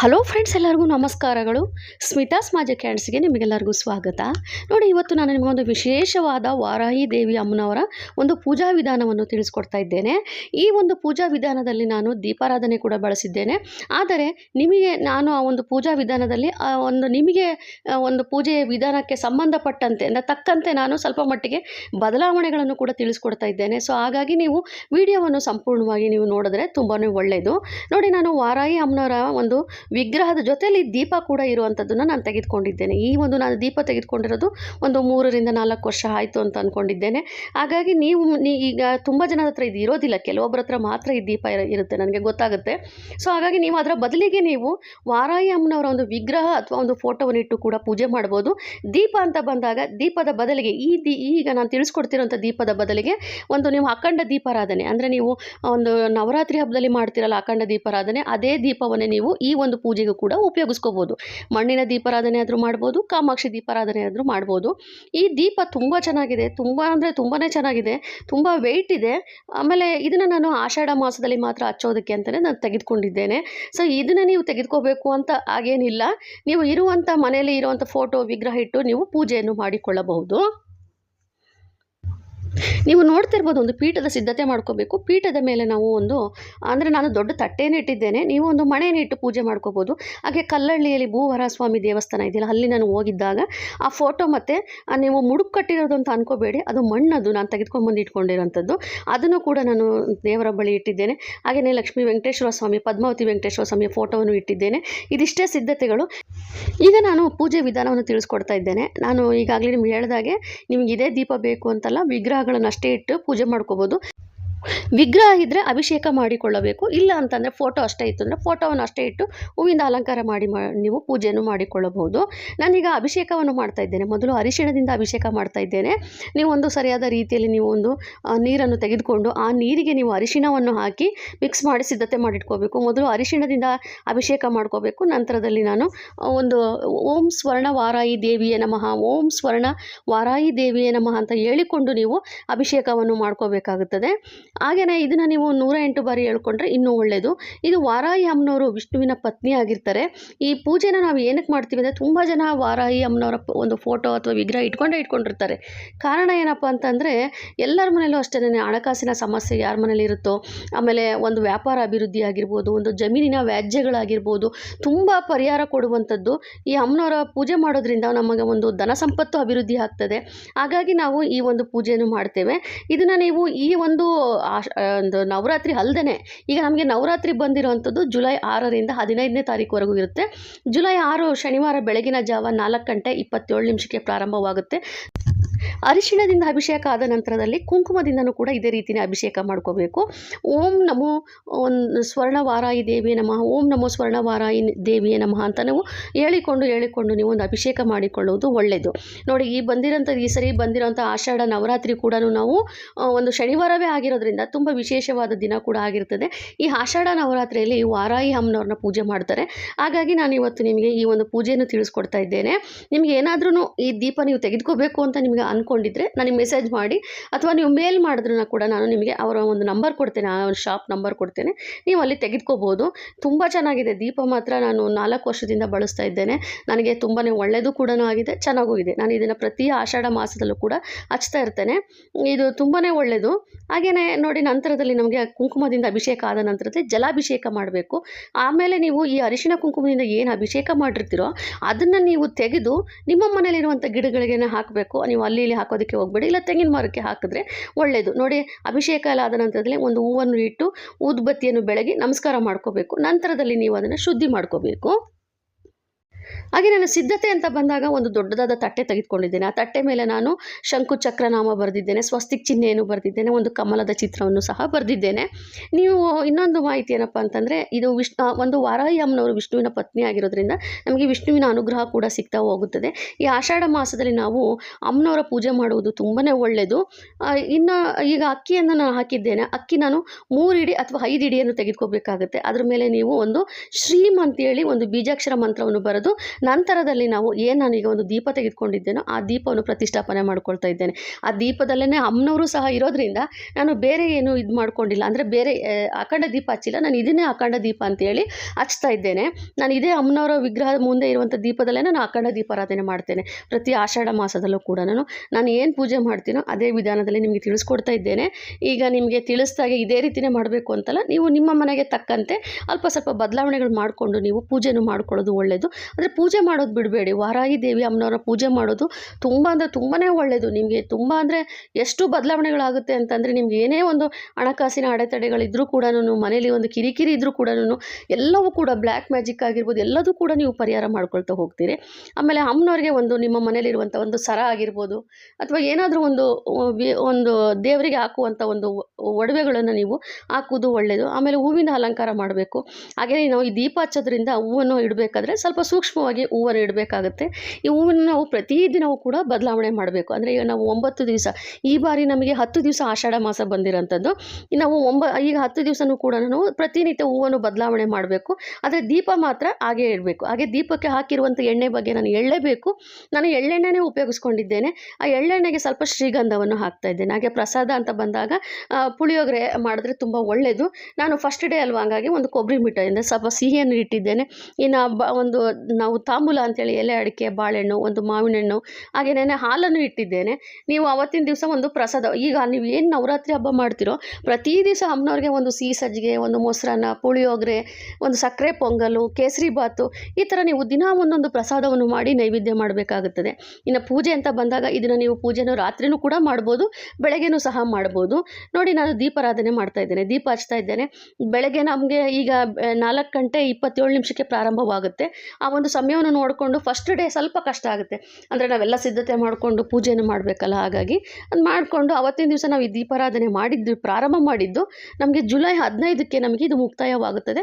Hello friends, ಎಲ್ಲರಿಗೂ ನಮಸ್ಕಾರಗಳು. ಸ್ಮಿತಾಸ್ ಸ್ಮಾಜ ಕ್ಯಾಂಡ್ಸ್ಗೆ ನಿಮಗೆಲ್ಲರಿಗೂ ಸ್ವಾಗತ. ನೋಡಿ, ಇವತ್ತು ನಾನು ನಿಮಗೊಂದು ವಿಶೇಷವಾದ ವಾರಾಹಿ ದೇವಿ ಅಮ್ಮನವರ ಒಂದು ಪೂಜಾ ವಿಧಾನವನ್ನು ತಿಳಿಸ್ಕೊಡ್ತಾ ಇದ್ದೇನೆ. ಈ ಒಂದು ಪೂಜಾ ವಿಧಾನದಲ್ಲಿ ನಾನು ದೀಪಾರಾಧನೆ ಕೂಡ ಬಳಸಿದ್ದೇನೆ. ಆದರೆ, ನಿಮಗೆ ನಾನು ಆ ಒಂದು ಪೂಜಾ ವಿಧಾನದಲ್ಲಿ ಆ ಒಂದು ನಿಮಗೆ ಒಂದು ಪೂಜೆಯ ವಿಧಾನಕ್ಕೆ ಸಂಬಂಧಪಟ್ಟಂತೆ, ಅಂದರೆ ತಕ್ಕಂತೆ ನಾನು ಸ್ವಲ್ಪ ಮಟ್ಟಿಗೆ ಬದಲಾವಣೆಗಳನ್ನು ಕೂಡ ತಿಳಿಸ್ಕೊಡ್ತಾ ಇದ್ದೇನೆ. ಸೊ, ಹಾಗಾಗಿ ನೀವು ವಿಡಿಯೋವನ್ನು ಸಂಪೂರ್ಣವಾಗಿ ನೀವು ನೋಡಿದ್ರೆ ತುಂಬಾ ಒಳ್ಳೆಯದು ನೋಡಿ, ನಾನು ವಾರಾಹಿ ಅಮ್ಮನವರ ಒಂದು ವಿಗ್ರಹದ ಜೊತೆಯಲ್ಲಿ ದೀಪ ಕೂಡ ಇರುವಂಥದ್ದನ್ನು ನಾನು ತೆಗೆದುಕೊಂಡಿದ್ದೇನೆ. ಈ ಒಂದು ನಾನು ದೀಪ ತೆಗೆದುಕೊಂಡಿರೋದು ಒಂದು ಮೂರರಿಂದ ನಾಲ್ಕು ವರ್ಷ ಆಯಿತು ಅಂತ ಅಂದ್ಕೊಂಡಿದ್ದೇನೆ ಹಾಗಾಗಿ ನೀವು ಈಗ ತುಂಬ ಜನದ ಹತ್ರ ಇದು ಇರೋದಿಲ್ಲ. ಕೆಲವೊಬ್ಬರ ಹತ್ರ ಮಾತ್ರ ಈ ದೀಪ ಇರ- ಇರುತ್ತೆ ನನಗೆ ಗೊತ್ತಾಗುತ್ತೆ. ಸೊ ಹಾಗಾಗಿ ನೀವು ಅದರ ಬದಲಿಗೆ ನೀವು ವಾರಾಯಿ ಅಮ್ಮನವರ ಒಂದು ವಿಗ್ರಹ ಅಥವಾ ಒಂದು ಫೋಟೋವನ್ನು ಇಟ್ಟು ಕೂಡ ಪೂಜೆ ಮಾಡ್ಬೋದು. ದೀಪ ಅಂತ ಬಂದಾಗ ದೀಪದ ಬದಲಿಗೆ ಈ ದಿ, ಈಗ ನಾನು ತಿಳಿಸ್ಕೊಡ್ತಿರೋಂಥ ದೀಪದ ಬದಲಿಗೆ ಒಂದು ನೀವು ಅಖಂಡ ದೀಪಾರಾಧನೆ, ಅಂದರೆ ನೀವು ಒಂದು ನವರಾತ್ರಿ ಹಬ್ಬದಲ್ಲಿ ಮಾಡ್ತಿರಲ್ಲ ಅಖಂಡ ದೀಪಾರಾಧನೆ, ಅದೇ ದೀಪವನ್ನೇ ನೀವು ಈ ಒಂದು ಪೂಜೆಗೂ ಕೂಡ ಉಪಯೋಗಿಸ್ಕೋಬೋದು. ಮಣ್ಣಿನ ದೀಪಾರಾಧನೆ ಆದರೂ ಮಾಡ್ಬೋದು, ಕಾಮಾಕ್ಷಿ ದೀಪಾರಾಧನೆ ಆದರೂ ಮಾಡ್ಬೋದು. ಈ ದೀಪ ತುಂಬ ಚೆನ್ನಾಗಿದೆ, ತುಂಬ ಅಂದರೆ ತುಂಬಾ ಚೆನ್ನಾಗಿದೆ, ತುಂಬ ವೆಯ್ಟ್ ಇದೆ. ಆಮೇಲೆ ಇದನ್ನು ನಾನು ಆಷಾಢ ಮಾಸದಲ್ಲಿ ಮಾತ್ರ ಹಚ್ಚೋದಕ್ಕೆ ಅಂತಲೇ ನಾನು ತೆಗೆದುಕೊಂಡಿದ್ದೇನೆ. ಸೊ ಇದನ್ನು ನೀವು ತೆಗೆದುಕೋಬೇಕು ಅಂತ ಹಾಗೇನಿಲ್ಲ. ನೀವು ಇರುವಂಥ ಮನೆಯಲ್ಲಿ ಇರುವಂಥ ಫೋಟೋ ವಿಗ್ರಹ ಇಟ್ಟು ನೀವು ಪೂಜೆಯನ್ನು ಮಾಡಿಕೊಳ್ಳಬಹುದು. ನೀವು ನೋಡ್ತಾ ಇರ್ಬೋದು, ಒಂದು ಪೀಠದ ಸಿದ್ಧತೆ ಮಾಡ್ಕೋಬೇಕು. ಪೀಠದ ಮೇಲೆ ನಾವು ಒಂದು, ಅಂದರೆ ನಾನು ದೊಡ್ಡ ತಟ್ಟೇನೆ ಇಟ್ಟಿದ್ದೇನೆ. ನೀವು ಒಂದು ಮಣೆಯನ್ನು ಇಟ್ಟು ಪೂಜೆ ಮಾಡ್ಕೋಬೋದು. ಹಾಗೆ ಕಲ್ಲಳ್ಳಿಯಲ್ಲಿ ಭೂವರ ಸ್ವಾಮಿ ದೇವಸ್ಥಾನ ಇದೆಯಲ್ಲ, ಅಲ್ಲಿ ನಾನು ಹೋಗಿದ್ದಾಗ ಆ ಫೋಟೋ ಮತ್ತು ನೀವು ಮುಡುಕು ಕಟ್ಟಿರೋದು ಅಂತ ಅನ್ಕೋಬೇಡಿ. ಅದು ಮಣ್ಣದು, ನಾನು ತೆಗೆದುಕೊಂಡ್ಬಂದು ಇಟ್ಕೊಂಡಿರೋಂಥದ್ದು. ಅದನ್ನು ಕೂಡ ನಾನು ದೇವರ ಬಳಿ ಇಟ್ಟಿದ್ದೇನೆ. ಹಾಗೆಯೇ ಲಕ್ಷ್ಮೀ ವೆಂಕಟೇಶ್ವರ ಸ್ವಾಮಿ, ಪದ್ಮಾವತಿ ವೆಂಕಟೇಶ್ವರ ಸ್ವಾಮಿಯ ಫೋಟೋವನ್ನು ಇಟ್ಟಿದ್ದೇನೆ. ಇದಿಷ್ಟೇ ಸಿದ್ಧತೆಗಳು. ಈಗ ನಾನು ಪೂಜೆ ವಿಧಾನವನ್ನು ತಿಳಿಸ್ಕೊಡ್ತಾ ಇದ್ದೇನೆ. ನಾನು ಈಗಾಗಲೇ ನಿಮ್ಗೆ ಹೇಳಿದಾಗೆ, ನಿಮ್ಗೆ ಇದೇ ದೀಪ ಬೇಕು ಅಂತಲ್ಲ ವಿಗ್ರಹಗಳನ್ನು ಅಷ್ಟೇ ಇಟ್ಟು ಪೂಜೆ ಮಾಡ್ಕೋಬೋದು. ವಿಗ್ರಹ ಇದ್ದರೆ ಅಭಿಷೇಕ ಮಾಡಿಕೊಳ್ಳಬೇಕು. ಇಲ್ಲ ಅಂತಂದರೆ ಫೋಟೋ ಅಷ್ಟೇ ಇತ್ತು ಅಂದರೆ ಫೋಟೋವನ್ನು ಅಷ್ಟೇ ಇಟ್ಟು ಹೂವಿಂದ ಅಲಂಕಾರ ಮಾಡಿ ಮಾ, ನೀವು ಪೂಜೆಯನ್ನು ಮಾಡಿಕೊಳ್ಳಬಹುದು. ನಾನೀಗ ಅಭಿಷೇಕವನ್ನು ಮಾಡ್ತಾ ಇದ್ದೇನೆ. ಮೊದಲು ಅರಿಶಿಣದಿಂದ ಅಭಿಷೇಕ ಮಾಡ್ತಾ ಇದ್ದೇನೆ. ನೀವು ಒಂದು ಸರಿಯಾದ ರೀತಿಯಲ್ಲಿ ನೀವು ಒಂದು ನೀರನ್ನು ತೆಗೆದುಕೊಂಡು ಆ ನೀರಿಗೆ ನೀವು ಅರಿಶಿಣವನ್ನು ಹಾಕಿ ಮಿಕ್ಸ್ ಮಾಡಿ ಸಿದ್ಧತೆ ಮಾಡಿಟ್ಕೋಬೇಕು. ಮೊದಲು ಅರಿಶಿಣದಿಂದ ಅಭಿಷೇಕ ಮಾಡ್ಕೋಬೇಕು. ನಂತರದಲ್ಲಿ ನಾನು ಒಂದು ಓಂ ಸ್ವರ್ಣ ವಾರಾಯಿ ದೇವಿಯ ನಮಃ, ಓಂ ಸ್ವರ್ಣ ವಾರಾಯಿ ದೇವಿಯ ನಮಃ ಅಂತ ಹೇಳಿಕೊಂಡು ನೀವು ಅಭಿಷೇಕವನ್ನು ಮಾಡ್ಕೋಬೇಕಾಗುತ್ತದೆ. ಹಾಗೆಯೇ ಇದನ್ನು ನೀವು ನೂರ ಎಂಟು ಬಾರಿ ಹೇಳ್ಕೊಂಡ್ರೆ ಇನ್ನೂ ಒಳ್ಳೆಯದು ಇದು ವಾರಾಹಿ ಅಮ್ಮನವರು ವಿಷ್ಣುವಿನ ಪತ್ನಿ ಆಗಿರ್ತಾರೆ. ಈ ಪೂಜೆನ ನಾವು ಏನಕ್ಕೆ ಮಾಡ್ತೀವಿ ಅಂದರೆ ತುಂಬ ಜನ ವಾರಾಹಿ ಅಮ್ಮನವರ ಒಂದು ಫೋಟೋ ಅಥವಾ ವಿಗ್ರಹ ಇಟ್ಕೊಂಡೇ ಇಟ್ಕೊಂಡಿರ್ತಾರೆ. ಕಾರಣ ಏನಪ್ಪ ಅಂತಂದರೆ ಎಲ್ಲರ ಮನೆಯಲ್ಲೂ ಅಷ್ಟೇ ಹಣಕಾಸಿನ ಸಮಸ್ಯೆ ಯಾರ ಮನೇಲಿ ಇರುತ್ತೋ, ಆಮೇಲೆ ಒಂದು ವ್ಯಾಪಾರ ಅಭಿವೃದ್ಧಿ ಆಗಿರ್ಬೋದು, ಒಂದು ಜಮೀನಿನ ವ್ಯಾಜ್ಯಗಳಾಗಿರ್ಬೋದು, ತುಂಬ ಪರಿಹಾರ ಕೊಡುವಂಥದ್ದು ಈ ಅಮ್ಮನವರ ಪೂಜೆ ಮಾಡೋದ್ರಿಂದ ನಮಗೆ ಒಂದು ಧನ ಸಂಪತ್ತು ಅಭಿವೃದ್ಧಿ ಆಗ್ತದೆ. ಹಾಗಾಗಿ ನಾವು ಈ ಒಂದು ಪೂಜೆಯನ್ನು ಮಾಡ್ತೇವೆ. ಇದನ್ನು ನೀವು ಈ ಒಂದು ಆ, ಒಂದು ನವರಾತ್ರಿ ಅಲ್ಲದೇ ಈಗ ನಮಗೆ ನವರಾತ್ರಿ ಬಂದಿರುವಂಥದ್ದು ಜುಲೈ ಆರರಿಂದ ಹದಿನೈದನೇ ತಾರೀಕುವರೆಗೂ ಇರುತ್ತೆ. ಜುಲೈ ಆರು ಶನಿವಾರ ಬೆಳಗಿನ ಜಾವ ನಾಲ್ಕು ಗಂಟೆ ಇಪ್ಪತ್ತೇಳು ನಿಮಿಷಕ್ಕೆ ಪ್ರಾರಂಭವಾಗುತ್ತೆ. ಅರಿಶಿಣದಿಂದ ಅಭಿಷೇಕ ಆದ ನಂತರದಲ್ಲಿ ಕುಂಕುಮದಿಂದನೂ ಕೂಡ ಇದೇ ರೀತಿಯೇ ಅಭಿಷೇಕ ಮಾಡ್ಕೋಬೇಕು. ಓಂ ನಮೋ ಒಂದು ಸ್ವರ್ಣ ವಾರಾಯಿ ದೇವಿ ನಮಃ. ಓಂ ನಮೋ ಸ್ವರ್ಣ ವಾರಾಯಿ ದೇವಿಯೇ ನಮಃ ಅಂತ ನಾವು ಹೇಳಿಕೊಂಡು ಹೇಳಿಕೊಂಡು ನೀವು ಒಂದು ಅಭಿಷೇಕ ಮಾಡಿಕೊಳ್ಳುವುದು ಒಳ್ಳೆಯದು. ನೋಡಿ, ಈ ಬಂದಿರೋಂಥ, ಈ ಸರಿ ಬಂದಿರೋಂಥ ಆಷಾಢ ನವರಾತ್ರಿ ಕೂಡ ನಾವು ಒಂದು ಶನಿವಾರವೇ ಆಗಿರೋದ್ರಿಂದ ತುಂಬ ವಿಶೇಷವಾದ ದಿನ ಕೂಡ ಆಗಿರ್ತದೆ. ಈ ಆಷಾಢ ನವರಾತ್ರಿಯಲ್ಲಿ ವಾರಾಯಿ ಅಮ್ಮನವ್ರನ್ನ ಪೂಜೆ ಮಾಡ್ತಾರೆ. ಹಾಗಾಗಿ ನಾನು ಇವತ್ತು ನಿಮಗೆ ಈ ಒಂದು ಪೂಜೆಯನ್ನು ತಿಳಿಸ್ಕೊಡ್ತಾ ಇದ್ದೇನೆ. ನಿಮಗೆ ಏನಾದ್ರೂ ಈ ದೀಪ ನೀವು ತೆಗೆದುಕೋಬೇಕು ಅಂತ ನಿಮಗೆ ಅಂದ್ಕೊಂಡಿದ್ರೆ ನನಗೆ ಮೆಸೇಜ್ ಮಾಡಿ ಅಥವಾ ನೀವು ಮೇಲ್ ಮಾಡಿದ್ರೂ ಕೂಡ ನಾನು ನಿಮಗೆ ಅವರ ಒಂದು ನಂಬರ್ ಕೊಡ್ತೇನೆ, ಆ ಒಂದು ಶಾಪ್ ನಂಬರ್ ಕೊಡ್ತೇನೆ. ನೀವು ಅಲ್ಲಿ ತೆಗೆದುಕೋಬೋದು. ತುಂಬ ಚೆನ್ನಾಗಿದೆ. ದೀಪ ಮಾತ್ರ ನಾನು ನಾಲ್ಕು ವರ್ಷದಿಂದ ಬಳಸ್ತಾ ಇದ್ದೇನೆ. ನನಗೆ ತುಂಬಾ ಒಳ್ಳೆಯದು ಕೂಡ ಆಗಿದೆ, ಚೆನ್ನಾಗೂ ಇದೆ. ನಾನು ಇದನ್ನು ಪ್ರತಿ ಆಷಾಢ ಮಾಸದಲ್ಲೂ ಕೂಡ ಹಚ್ತಾ ಇರ್ತೇನೆ. ಇದು ತುಂಬಾ ಒಳ್ಳೆಯದು ಹಾಗೆಯೇ ನೋಡಿ ನಂತರದಲ್ಲಿ ನಮಗೆ ಕುಂಕುಮದಿಂದ ಅಭಿಷೇಕ ಆದ ನಂತರದಲ್ಲಿ ಜಲಾಭಿಷೇಕ ಮಾಡಬೇಕು. ಆಮೇಲೆ ನೀವು ಈ ಅರಿಶಿಣ ಕುಂಕುಮದಿಂದ ಏನು ಅಭಿಷೇಕ ಮಾಡಿರ್ತೀರೋ ಅದನ್ನು ನೀವು ತೆಗೆದು ನಿಮ್ಮ ಮನೇಲಿರುವಂಥ ಗಿಡಗಳಿಗೆ ಹಾಕಬೇಕು. ನೀವು ಅಲ್ಲಿ ಇಲ್ಲಿ ಹಾಕೋದಕ್ಕೆ ಹೋಗಬೇಡಿ, ಇಲ್ಲ ತೆಂಗಿನ ಮರಕ್ಕೆ ಹಾಕಿದ್ರೆ ಒಳ್ಳೆಯದು ನೋಡಿ, ಅಭಿಷೇಕ ಎಲ್ಲ ಆದ ನಂತರದಲ್ಲಿ ಒಂದು ಹೂವನ್ನು ಇಟ್ಟು ಊದುಬತ್ತಿಯನ್ನು ಬೆಳಗಿ ನಮಸ್ಕಾರ ಮಾಡ್ಕೋಬೇಕು. ನಂತರದಲ್ಲಿ ನೀವು ಅದನ್ನು ಶುದ್ಧಿ ಮಾಡ್ಕೋಬೇಕು. ಹಾಗೆ ನಾನು ಸಿದ್ಧತೆ ಅಂತ ಬಂದಾಗ ಒಂದು ದೊಡ್ಡದಾದ ತಟ್ಟೆ ತೆಗೆದುಕೊಂಡಿದ್ದೇನೆ. ಆ ತಟ್ಟೆ ಮೇಲೆ ನಾನು ಶಂಕು ಚಕ್ರನಾಮ ಬರೆದಿದ್ದೇನೆ, ಸ್ವಸ್ತಿಕ್ ಚಿಹ್ನೆಯನ್ನು ಬರೆದಿದ್ದೇನೆ, ಒಂದು ಕಮಲದ ಚಿತ್ರವನ್ನು ಸಹ ಬರೆದಿದ್ದೇನೆ. ನೀವು ಇನ್ನೊಂದು ಮಾಹಿತಿ ಏನಪ್ಪ ಅಂತಂದರೆ, ಇದು ವಿಷ್ಣು ಒಂದು ವಾರಾಹಿ ಅಮ್ಮನವರು ವಿಷ್ಣುವಿನ ಪತ್ನಿ ಆಗಿರೋದ್ರಿಂದ ನಮಗೆ ವಿಷ್ಣುವಿನ ಅನುಗ್ರಹ ಕೂಡ ಸಿಗ್ತಾ ಹೋಗುತ್ತದೆ. ಈ ಆಷಾಢ ಮಾಸದಲ್ಲಿ ನಾವು ಅಮ್ಮನವರ ಪೂಜೆ ಮಾಡುವುದು ತುಂಬಾ ಒಳ್ಳೆಯದು. ಇನ್ನು ಈಗ ಅಕ್ಕಿಯನ್ನು ನಾನು ಹಾಕಿದ್ದೇನೆ. ಅಕ್ಕಿ ನಾನು ಮೂರು ಇಡಿ ಅಥವಾ ಐದು ಇಡಿಯನ್ನು ತೆಗೆದುಕೋಬೇಕಾಗುತ್ತೆ. ಅದ್ರ ಮೇಲೆ ನೀವು ಒಂದು ಶ್ರೀಮ್ ಅಂತೇಳಿ ಒಂದು ಬೀಜಾಕ್ಷರ ಮಂತ್ರವನ್ನು ಬರೆದು ನಂತರದಲ್ಲಿ ನಾವು ಏನು ನಾನೀಗ ಒಂದು ದೀಪ ತೆಗೆದುಕೊಂಡಿದ್ದೇನೋ ಆ ದೀಪವನ್ನು ಪ್ರತಿಷ್ಠಾಪನೆ ಮಾಡ್ಕೊಳ್ತಾ ಇದ್ದೇನೆ. ಆ ದೀಪದಲ್ಲೇ ಅಮ್ಮನವರು ಸಹ ಇರೋದ್ರಿಂದ ನಾನು ಬೇರೆ ಏನು ಇದು ಮಾಡ್ಕೊಂಡಿಲ್ಲ. ಅಂದರೆ ಬೇರೆ ಅಖಂಡ ದೀಪ ಹಚ್ಚಿಲ್ಲ. ನಾನು ಇದನ್ನೇ ಅಖಂಡ ದೀಪ ಅಂತೇಳಿ ಹಚ್ತಾ ಇದ್ದೇನೆ. ನಾನು ಇದೇ ಅಮ್ಮನವರ ವಿಗ್ರಹದ ಮುಂದೆ ಇರುವಂಥ ದೀಪದಲ್ಲೇ ನಾನು ಅಖಂಡ ದೀಪಾರಾಧನೆ ಮಾಡ್ತೇನೆ. ಪ್ರತಿ ಆಷಾಢ ಮಾಸದಲ್ಲೂ ಕೂಡ ನಾನು ನಾನು ಏನು ಪೂಜೆ ಮಾಡ್ತೀನೋ ಅದೇ ವಿಧಾನದಲ್ಲಿ ನಿಮಗೆ ತಿಳಿಸ್ಕೊಡ್ತಾ ಇದ್ದೇನೆ. ಈಗ ನಿಮಗೆ ತಿಳಿಸ್ದಾಗೆ ಇದೇ ರೀತಿಯೇ ಮಾಡಬೇಕು ಅಂತಲ್ಲ, ನೀವು ನಿಮ್ಮ ಮನೆಗೆ ತಕ್ಕಂತೆ ಅಲ್ಪ ಸ್ವಲ್ಪ ಬದಲಾವಣೆಗಳು ಮಾಡಿಕೊಂಡು ನೀವು ಪೂಜೆನೂ ಮಾಡ್ಕೊಳ್ಳೋದು ಒಳ್ಳೆಯದು ಅಂದರೆ ಪೂಜೆ ಮಾಡೋದು ಬಿಡಬೇಡಿ. ವಾರಾಹಿ ದೇವಿ ಅಮ್ಮನವರ ಪೂಜೆ ಮಾಡೋದು ತುಂಬ ಅಂದರೆ ತುಂಬಾ ಒಳ್ಳೆಯದು ನಿಮಗೆ ತುಂಬ ಅಂದರೆ ಎಷ್ಟು ಬದಲಾವಣೆಗಳಾಗುತ್ತೆ ಅಂತಂದರೆ ನಿಮ್ಗೆ ಏನೇ ಒಂದು ಹಣಕಾಸಿನ ಅಡೆತಡೆಗಳಿದ್ರೂ ಕೂಡ ಮನೇಲಿ ಒಂದು ಕಿರಿಕಿರಿ ಇದ್ದರೂ ಕೂಡ ಎಲ್ಲವೂ ಕೂಡ ಬ್ಲ್ಯಾಕ್ ಮ್ಯಾಜಿಕ್ ಆಗಿರ್ಬೋದು, ಎಲ್ಲದೂ ಕೂಡ ನೀವು ಪರಿಹಾರ ಮಾಡ್ಕೊಳ್ತಾ ಹೋಗ್ತೀರಿ. ಆಮೇಲೆ ಅಮ್ಮನವ್ರಿಗೆ ಒಂದು ನಿಮ್ಮ ಮನೇಲಿರುವಂಥ ಒಂದು ಸರ ಆಗಿರ್ಬೋದು ಅಥವಾ ಏನಾದರೂ ಒಂದು ಒಂದು ದೇವರಿಗೆ ಹಾಕುವಂಥ ಒಂದು ಒಡವೆಗಳನ್ನು ನೀವು ಹಾಕುವುದು ಒಳ್ಳೆಯದು ಆಮೇಲೆ ಹೂವಿನ ಅಲಂಕಾರ ಮಾಡಬೇಕು. ಹಾಗೆಯೇ ನಾವು ಈ ದೀಪ ಹಚ್ಚೋದ್ರಿಂದ ಹೂವನ್ನು ಇಡಬೇಕಾದ್ರೆ ಸ್ವಲ್ಪ ಸೂಕ್ಷ್ಮವಾಗಿ ಹೂವನ್ನು ಇಡಬೇಕಾಗುತ್ತೆ. ಈ ಹೂವನ್ನು ನಾವು ಪ್ರತಿದಿನವೂ ಕೂಡ ಬದಲಾವಣೆ ಮಾಡಬೇಕು. ಅಂದರೆ ಈಗ ನಾವು ಒಂಬತ್ತು ದಿವಸ, ಈ ಬಾರಿ ನಮಗೆ ಹತ್ತು ದಿವಸ ಆಷಾಢ ಮಾಸ ಬಂದಿರೋಂಥದ್ದು. ನಾವು ಒಂಬ, ಈಗ ಹತ್ತು ದಿವಸನೂ ಕೂಡ ನಾವು ಪ್ರತಿನಿತ್ಯ ಹೂವನ್ನು ಬದಲಾವಣೆ ಮಾಡಬೇಕು. ಆದರೆ ದೀಪ ಮಾತ್ರ ಹಾಗೆ ಇಡಬೇಕು. ಹಾಗೆ ದೀಪಕ್ಕೆ ಹಾಕಿರುವಂಥ ಎಣ್ಣೆ ಬಗ್ಗೆ ನಾನು ಎಳ್ಳೇಬೇಕು. ನಾನು ಎಳ್ಳೆಣ್ಣೆನೇ ಉಪಯೋಗಿಸ್ಕೊಂಡಿದ್ದೇನೆ. ಆ ಎಳ್ಳೆಣ್ಣೆಗೆ ಸ್ವಲ್ಪ ಶ್ರೀಗಂಧವನ್ನು ಹಾಕ್ತಾ ಇದ್ದೇನೆ. ಹಾಗೆ ಪ್ರಸಾದ ಅಂತ ಬಂದಾಗ ಪುಳಿಯೋಗರೆ ಮಾಡಿದ್ರೆ ತುಂಬ ಒಳ್ಳೆಯದು ನಾನು ಫಸ್ಟ್ ಡೇ ಅಲ್ವಾ, ಹಂಗಾಗಿ ಒಂದು ಕೊಬ್ಬರಿ ಮಿಠಾಯಿಂದ ಸ್ವಲ್ಪ ಸಿಹಿಯನ್ನು ಇಟ್ಟಿದ್ದೇನೆ. ಇನ್ನು ಒಂದು ನಾವು ತಾಂಬೂಲ ಅಂತೇಳಿ ಎಲೆ, ಅಡಿಕೆ, ಬಾಳೆಹಣ್ಣು, ಒಂದು ಮಾವಿನ ಹಣ್ಣು ಹಾಗೆಯೇ ಹಾಲನ್ನು ಇಟ್ಟಿದ್ದೇನೆ. ನೀವು ಅವತ್ತಿನ ದಿವಸ ಒಂದು ಪ್ರಸಾದ, ಈಗ ನೀವು ಏನು ನವರಾತ್ರಿ ಹಬ್ಬ ಮಾಡ್ತೀರೋ, ಪ್ರತಿ ದಿವಸ ಅಮ್ಮನವ್ರಿಗೆ ಒಂದು ಸಿಹಿ ಸಜ್ಜಿಗೆ ಒಂದು ಮೊಸರನ್ನ, ಪುಳಿಯೋಗರೆ, ಒಂದು ಸಕ್ಕರೆ ಪೊಂಗಲು ಕೇಸರಿ ಬಾತು, ಈ ಥರ ನೀವು ದಿನ ಒಂದೊಂದು ಪ್ರಸಾದವನ್ನು ಮಾಡಿ ನೈವೇದ್ಯ ಮಾಡಬೇಕಾಗುತ್ತದೆ. ಇನ್ನು ಪೂಜೆ ಅಂತ ಬಂದಾಗ ಇದನ್ನು ನೀವು ಪೂಜೆನೂ ರಾತ್ರಿನೂ ಕೂಡ ಮಾಡ್ಬೋದು, ಬೆಳಗ್ಗೆನೂ ಸಹ ಮಾಡ್ಬೋದು. ನೋಡಿ ನಾನು ದೀಪಾರಾಧನೆ ಮಾಡ್ತಾ ಇದ್ದೇನೆ ದೀಪ ಹಚ್ತಾ ಇದ್ದೇನೆ. ಬೆಳಗ್ಗೆ ನಮಗೆ ಈಗ, ನಾಲ್ಕು ಗಂಟೆ ಇಪ್ಪತ್ತೇಳು ನಿಮಿಷಕ್ಕೆ ಪ್ರಾರಂಭವಾಗುತ್ತೆ. ಆ ಒಂದು ಸಮಯವನ್ನು ನೋಡಿಕೊಂಡು ಫಸ್ಟ್ ಡೇ ಸ್ವಲ್ಪ ಕಷ್ಟ ಆಗುತ್ತೆ. ಅಂದರೆ ನಾವೆಲ್ಲ ಸಿದ್ಧತೆ ಮಾಡಿಕೊಂಡು ಪೂಜೆಯನ್ನು ಮಾಡಬೇಕಲ್ಲ, ಹಾಗಾಗಿ ಅದು ಮಾಡಿಕೊಂಡು ಅವತ್ತಿನ ದಿವಸ ನಾವು ಈ ದೀಪಾರಾಧನೆ ಮಾಡಿದ್ದು, ಪ್ರಾರಂಭ ಮಾಡಿದ್ದು ನಮಗೆ ಜುಲೈ ಹದಿನೈದಕ್ಕೆ ನಮಗೆ ಇದು ಮುಕ್ತಾಯವಾಗುತ್ತದೆ.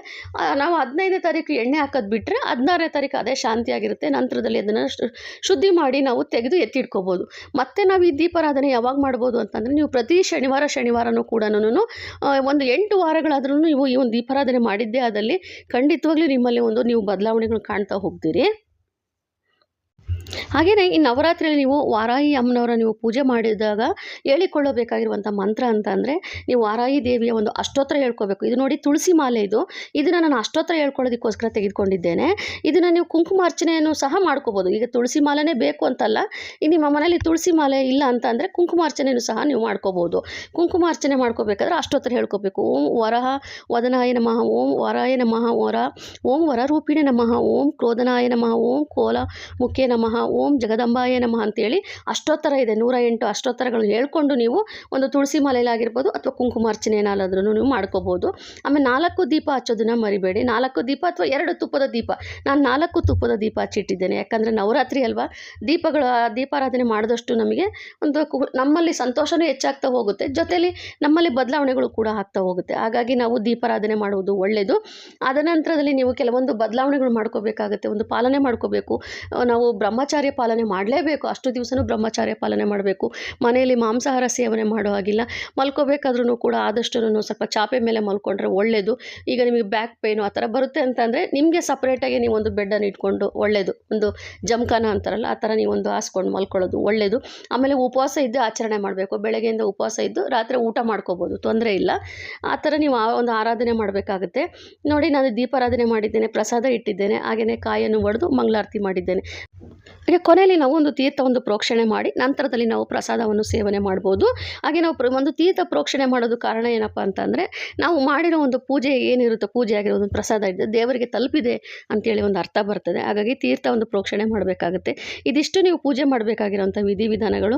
ನಾವು ಹದಿನೈದನೇ ತಾರೀಕು ಎಣ್ಣೆ ಹಾಕೋದು ಬಿಟ್ಟರೆ ಹದಿನಾರನೇ ತಾರೀಕು ಅದೇ ಶಾಂತಿಯಾಗಿರುತ್ತೆ. ನಂತರದಲ್ಲಿ ಅದನ್ನು ಶುದ್ಧಿ ಮಾಡಿ ನಾವು ತೆಗೆದು ಎತ್ತಿಟ್ಕೋಬೋದು. ಮತ್ತೆ ನಾವು ಈ ದೀಪಾರಾಧನೆ ಯಾವಾಗ ಮಾಡ್ಬೋದು ಅಂತಂದರೆ ನೀವು ಪ್ರತಿ ಶನಿವಾರ ಶನಿವಾರನೂ ಕೂಡ ಒಂದು ಎಂಟು ವಾರಗಳಾದ್ರೂ ನೀವು ಈ ಒಂದು ದೀಪಾರಾಧನೆ ಮಾಡಿದ್ದೇ ಆದಲ್ಲಿ ಖಂಡಿತವಾಗ್ಲೂ ನಿಮ್ಮಲ್ಲಿ ಒಂದು ನೀವು ಬದಲಾವಣೆಗಳು ಕಾಣ್ತಾ ಹೋಗ್ತೀರಿ. ಹಾಗೆಯೇ ಈ ನವರಾತ್ರಿಯಲ್ಲಿ ನೀವು ವಾರಾಹಿ ಅಮ್ಮನವರ ನೀವು ಪೂಜೆ ಮಾಡಿದಾಗ ಹೇಳಿಕೊಳ್ಳಬೇಕಾಗಿರುವಂಥ ಮಂತ್ರ ಅಂತ ಅಂದರೆ ನೀವು ವಾರಾಹಿ ದೇವಿಯ ಒಂದು ಅಷ್ಟೋತ್ರ ಹೇಳ್ಕೋಬೇಕು. ಇದು ನೋಡಿ ತುಳಸಿ ಮಾಲೆ ಇದು. ಇದನ್ನು ನಾನು ಅಷ್ಟೋತ್ರ ಹೇಳ್ಕೊಳ್ಳೋದಕ್ಕೋಸ್ಕರ ತೆಗೆದುಕೊಂಡಿದ್ದೇನೆ. ಇದನ್ನು ನೀವು ಕುಂಕುಮಾರ್ಚನೆಯನ್ನು ಸಹ ಮಾಡ್ಕೋಬೋದು. ಈಗ ತುಳಸಿ ಮಾಲೆನೇ ಬೇಕು ಅಂತಲ್ಲ ಈಗ ನಿಮ್ಮ ಮನೆಯಲ್ಲಿ ತುಳಸಿ ಮಾಲೆ ಇಲ್ಲ ಅಂತ ಅಂದರೆ ಕುಂಕುಮಾರ್ಚನೆಯನ್ನು ಸಹ ನೀವು ಮಾಡ್ಕೋಬೋದು. ಕುಂಕುಮಾರ್ಚನೆ ಮಾಡ್ಕೋಬೇಕಾದ್ರೆ ಅಷ್ಟೋತ್ತರ ಹೇಳ್ಕೋಬೇಕು. ಓಂ ವರಹ ವದನಾಯ ನಮಃ, ಓಂ ವರಾಯ ನಮಃ ವರ, ಓಂ ವರ ರೂಪಿಣೆ ನಮಃ, ಓಂ ಕ್ರೋಧನಾಯ ನಮಃ, ಓಂ ಕೋಲ ಮುಖ್ಯ ನಮಃ ಓಂ ಜಗದಂಬಾಯ ನಮಃ ಅಂತೇಳಿ ಅಷ್ಟೋತ್ತರ ಇದೆ, ನೂರ ಎಂಟು ಅಷ್ಟೋತ್ತರಗಳನ್ನು ಹೇಳ್ಕೊಂಡು ನೀವು ಒಂದು ತುಳಸಿ ಮಾಲೆಯಲ್ಲಾಗಿರ್ಬೋದು ಅಥವಾ ಕುಂಕುಮಾರ್ಚನೆಯನ್ನಾದ್ರೂ ನೀವು ಮಾಡ್ಕೋಬೋದು. ಆಮೇಲೆ ನಾಲ್ಕು ದೀಪ ಹಚ್ಚೋದನ್ನ ಮರಿಬೇಡಿ. ನಾಲ್ಕು ದೀಪ ಅಥವಾ ಎರಡು ತುಪ್ಪದ ದೀಪ? ನಾನು ನಾಲ್ಕು ತುಪ್ಪದ ದೀಪ ಹಚ್ಚಿಟ್ಟಿದ್ದೇನೆ. ಯಾಕಂದರೆ ನವರಾತ್ರಿ ಅಲ್ವಾ? ದೀಪಗಳ ದೀಪಾರಾಧನೆ ಮಾಡಿದಷ್ಟು ನಮಗೆ ಒಂದು ನಮ್ಮಲ್ಲಿ ಸಂತೋಷವೂ ಹೆಚ್ಚಾಗ್ತಾ ಹೋಗುತ್ತೆ. ಜೊತೆಯಲ್ಲಿ ನಮ್ಮಲ್ಲಿ ಬದಲಾವಣೆಗಳು ಕೂಡ ಆಗ್ತಾ ಹೋಗುತ್ತೆ. ಹಾಗಾಗಿ ನಾವು ದೀಪಾರಾಧನೆ ಮಾಡುವುದು ಒಳ್ಳೆಯದು ಆದ ನಂತರದಲ್ಲಿ ನೀವು ಕೆಲವೊಂದು ಬದಲಾವಣೆಗಳು ಮಾಡ್ಕೋಬೇಕಾಗುತ್ತೆ, ಒಂದು ಪಾಲನೆ ಮಾಡ್ಕೋಬೇಕು. ನಾವು ನಾವು ಬ್ರಹ್ಮಚಾರ್ಯ ಪಾಲನೆ ಮಾಡಲೇಬೇಕು. ಅಷ್ಟು ದಿವಸನೂ ಬ್ರಹ್ಮಚಾರ್ಯ ಪಾಲನೆ ಮಾಡಬೇಕು. ಮನೆಯಲ್ಲಿ ಮಾಂಸಾಹಾರ ಸೇವನೆ ಮಾಡೋ ಹಾಗಿಲ್ಲ. ಮಲ್ಕೋಬೇಕಾದ್ರೂ ಕೂಡ ಆದಷ್ಟು ಸ್ವಲ್ಪ ಚಾಪೆ ಮೇಲೆ ಮಲ್ಕೊಂಡ್ರೆ ಒಳ್ಳೆಯದು ಈಗ ನಿಮಗೆ ಬ್ಯಾಕ್ ಪೇನು ಆ ಥರ ಬರುತ್ತೆ ಅಂತಂದರೆ ನಿಮಗೆ ಸಪ್ರೇಟಾಗಿ ನೀವು ಒಂದು ಬೆಡ್ಡನ್ನು ಇಟ್ಕೊಂಡು ಒಳ್ಳೆಯದು ಒಂದು ಜಮ್ಕಾನ ಅಂತಾರಲ್ಲ, ಆ ಥರ ಒಂದು ಹಾಸ್ಕೊಂಡು ಮಲ್ಕೊಳ್ಳೋದು ಒಳ್ಳೆಯದು ಆಮೇಲೆ ಉಪವಾಸ ಇದ್ದು ಆಚರಣೆ ಮಾಡಬೇಕು. ಬೆಳಗ್ಗೆಯಿಂದ ಉಪವಾಸ ಇದ್ದು ರಾತ್ರಿ ಊಟ ಮಾಡ್ಕೋಬೋದು. ತೊಂದರೆ ಇಲ್ಲ. ಆ ಥರ ನೀವು ಆ ಒಂದು ಆರಾಧನೆ ಮಾಡಬೇಕಾಗುತ್ತೆ. ನೋಡಿ, ನಾನು ದೀಪಾರಾಧನೆ ಮಾಡಿದ್ದೇನೆ, ಪ್ರಸಾದ ಇಟ್ಟಿದ್ದೇನೆ. ಹಾಗೆಯೇ ಕಾಯನ್ನು ಒಡೆದು ಮಂಗಳಾರತಿ ಮಾಡಿದ್ದೇನೆ. ಹಾಗೆ ಕೊನೆಯಲ್ಲಿ ನಾವು ಒಂದು ತೀರ್ಥ ಒಂದು ಪ್ರೋಕ್ಷಣೆ ಮಾಡಿ ನಂತರದಲ್ಲಿ ನಾವು ಪ್ರಸಾದವನ್ನು ಸೇವನೆ ಮಾಡ್ಬೋದು. ಹಾಗೆ ನಾವು ಒಂದು ತೀರ್ಥ ಪ್ರೋಕ್ಷಣೆ ಮಾಡೋದು ಕಾರಣ ಏನಪ್ಪ ಅಂತಂದರೆ ನಾವು ಮಾಡಿರೋ ಒಂದು ಪೂಜೆ ಏನಿರುತ್ತೋ, ಪೂಜೆ ಆಗಿರೋ ಒಂದು ಪ್ರಸಾದ ಇದೆ, ದೇವರಿಗೆ ತಲುಪಿದೆ ಅಂತೇಳಿ ಒಂದು ಅರ್ಥ ಬರ್ತದೆ. ಹಾಗಾಗಿ ತೀರ್ಥ ಒಂದು ಪ್ರೋಕ್ಷಣೆ ಮಾಡಬೇಕಾಗುತ್ತೆ. ಇದಿಷ್ಟು ನೀವು ಪೂಜೆ ಮಾಡಬೇಕಾಗಿರೋಂಥ ವಿಧಿವಿಧಾನಗಳು.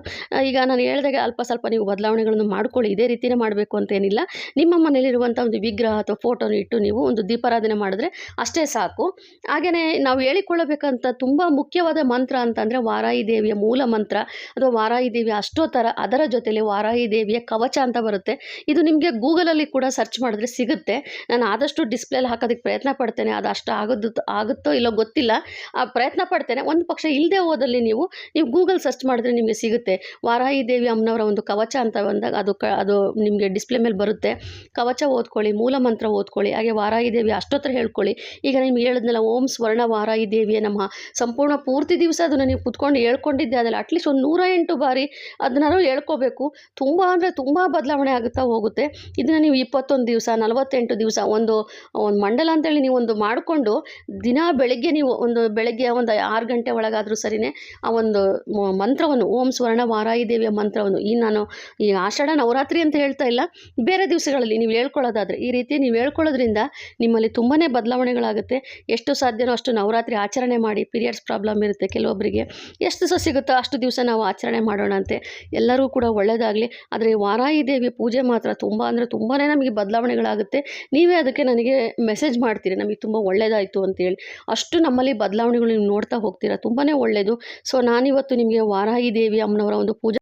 ಈಗ ನಾನು ಹೇಳಿದಾಗೆ ಅಲ್ಪ ಸ್ವಲ್ಪ ನೀವು ಬದಲಾವಣೆಗಳನ್ನು ಮಾಡ್ಕೊಳ್ಳಿ, ಇದೇ ರೀತಿಯೇ ಮಾಡಬೇಕು ಅಂತೇನಿಲ್ಲ. ನಿಮ್ಮ ಮನೆಯಲ್ಲಿರುವಂಥ ಒಂದು ವಿಗ್ರಹ ಅಥವಾ ಫೋಟೋನ ಇಟ್ಟು ನೀವು ಒಂದು ದೀಪಾರಾಧನೆ ಮಾಡಿದ್ರೆ ಅಷ್ಟೇ ಸಾಕು. ಹಾಗೆಯೇ ನಾವು ಹೇಳಿಕೊಳ್ಳಬೇಕಂತ ತುಂಬ ಮುಖ್ಯವಾದ ಮಂತ್ರ ಅಂತಂದರೆ ವಾರಾಹಿ ದೇವಿಯ ಮೂಲ ಮಂತ್ರ ಅಥವಾ ವಾರಾಹಿ ದೇವಿಯ ಅಷ್ಟೋತ್ತರ ಅದರ ಜೊತೆಯಲ್ಲಿ ವಾರಾಹಿ ದೇವಿಯ ಕವಚ ಅಂತ ಬರುತ್ತೆ. ಇದು ನಿಮಗೆ ಗೂಗಲಲ್ಲಿ ಕೂಡ ಸರ್ಚ್ ಮಾಡಿದ್ರೆ ಸಿಗುತ್ತೆ. ನಾನು ಆದಷ್ಟು ಡಿಸ್ಪ್ಲೇಲಿ ಹಾಕೋದಕ್ಕೆ ಪ್ರಯತ್ನ ಪಡ್ತೇನೆ. ಅದು ಅಷ್ಟು ಆಗೋದು ಆಗುತ್ತೋ ಇಲ್ಲೋ ಗೊತ್ತಿಲ್ಲ. ಆ ಪ್ರಯತ್ನ ಪಡ್ತೇನೆ. ಒಂದು ಪಕ್ಷ ಇಲ್ಲದೆ ಹೋದಲ್ಲಿ ನೀವು ನೀವು ಗೂಗಲ್ ಸರ್ಚ್ ಮಾಡಿದ್ರೆ ನಿಮಗೆ ಸಿಗುತ್ತೆ. ವಾರಾಹಿ ದೇವಿ ಅಮ್ಮನವರ ಒಂದು ಕವಚ ಅಂತ ಬಂದಾಗ ಅದು ಕ, ಅದು ನಿಮಗೆ ಡಿಸ್ಪ್ಲೇ ಮೇಲೆ ಬರುತ್ತೆ. ಕವಚ ಓದ್ಕೊಳ್ಳಿ, ಮೂಲ ಮಂತ್ರ ಓದ್ಕೊಳ್ಳಿ, ಹಾಗೆ ವಾರಾಹಿ ದೇವಿ ಅಷ್ಟೋತ್ತರ ಹೇಳ್ಕೊಳ್ಳಿ. ಈಗ ನಿಮ್ಗೆ ಹೇಳಿದ್ನಲ್ಲ, ಓಂ ಸ್ವರ್ಣ ವಾರಾಹಿ ದೇವಿಯ ನಮ್ಮ ಸಂಪೂರ್ಣ ಪೂರ್ತಿ ದಿವಸ ಅದನ್ನು ನೀವು ಕುತ್ಕೊಂಡು ಹೇಳ್ಕೊಂಡಿದ್ದೆ ಅದಲ್ಲ ಅಟ್ಲೀಸ್ಟ್ ಒಂದು ನೂರ ಎಂಟು ಬಾರಿ ಅದನ್ನಾರು ಹೇಳ್ಕೋಬೇಕು. ತುಂಬ ಅಂದರೆ ತುಂಬ ಬದಲಾವಣೆ ಆಗುತ್ತಾ ಹೋಗುತ್ತೆ. ಇದನ್ನು ನೀವು ಇಪ್ಪತ್ತೊಂದು ದಿವಸ, ನಲವತ್ತೆಂಟು ದಿವಸ ಒಂದು ಒಂದು ಮಂಡಲ ಅಂತೇಳಿ ನೀವು ಒಂದು ಮಾಡಿಕೊಂಡು ದಿನ ಬೆಳಗ್ಗೆ ನೀವು ಒಂದು ಬೆಳಗ್ಗೆ ಒಂದು ಆರು ಗಂಟೆ ಒಳಗಾದರೂ ಸರಿನೇ ಆ ಒಂದು ಮಂತ್ರವನ್ನು ಓಂ ಸ್ವರ್ಣ ವಾರಾಯಿ ದೇವಿಯ ಮಂತ್ರವನ್ನು ಈ ನಾನು ಈ ಆಷಾಢ ನವರಾತ್ರಿ ಅಂತ ಹೇಳ್ತಾ ಇಲ್ಲ. ಬೇರೆ ದಿವಸಗಳಲ್ಲಿ ನೀವು ಹೇಳ್ಕೊಳ್ಳೋದಾದರೆ ಈ ರೀತಿ ನೀವು ಹೇಳ್ಕೊಳ್ಳೋದ್ರಿಂದ ನಿಮ್ಮಲ್ಲಿ ತುಂಬಾ ಬದಲಾವಣೆಗಳಾಗುತ್ತೆ. ಎಷ್ಟು ಸಾಧ್ಯನೋ ಅಷ್ಟು ನವರಾತ್ರಿ ಆಚರಣೆ ಮಾಡಿ ಪೀರಿಯಡ್ಸ್ ಪ್ರಾಬ್ಲಮ್ ಇರುತ್ತೆ. ಕೆಲವೊಬ್ಬರಿಗೆ ಎಷ್ಟು ದಿವಸ ಸಿಗುತ್ತೋ ಅಷ್ಟು ದಿವಸ ನಾವು ಆಚರಣೆ ಮಾಡೋಣ ಅಂತೆ. ಎಲ್ಲರೂ ಕೂಡ ಒಳ್ಳೆಯದಾಗಲಿ ಆದರೆ ವಾರಾಹಿ ದೇವಿ ಪೂಜೆ ಮಾತ್ರ ತುಂಬ ಅಂದರೆ ತುಂಬಾ ನಮಗೆ ಬದಲಾವಣೆಗಳಾಗುತ್ತೆ. ನೀವೇ ಅದಕ್ಕೆ ನನಗೆ ಮೆಸೇಜ್ ಮಾಡ್ತೀರಿ. ನಮಗೆ ತುಂಬ ಒಳ್ಳೆಯದಾಯಿತು ಅಂತೇಳಿ ಅಷ್ಟು ನಮ್ಮಲ್ಲಿ ಬದಲಾವಣೆಗಳು ನೀವು ನೋಡ್ತಾ ಹೋಗ್ತೀರಾ. ತುಂಬಾ ಒಳ್ಳೆಯದು ಸೊ ನಾನಿವತ್ತು ನಿಮಗೆ ವಾರಾಹಿ ದೇವಿ ಅಮ್ಮನವರ ಒಂದು ಪೂಜಾ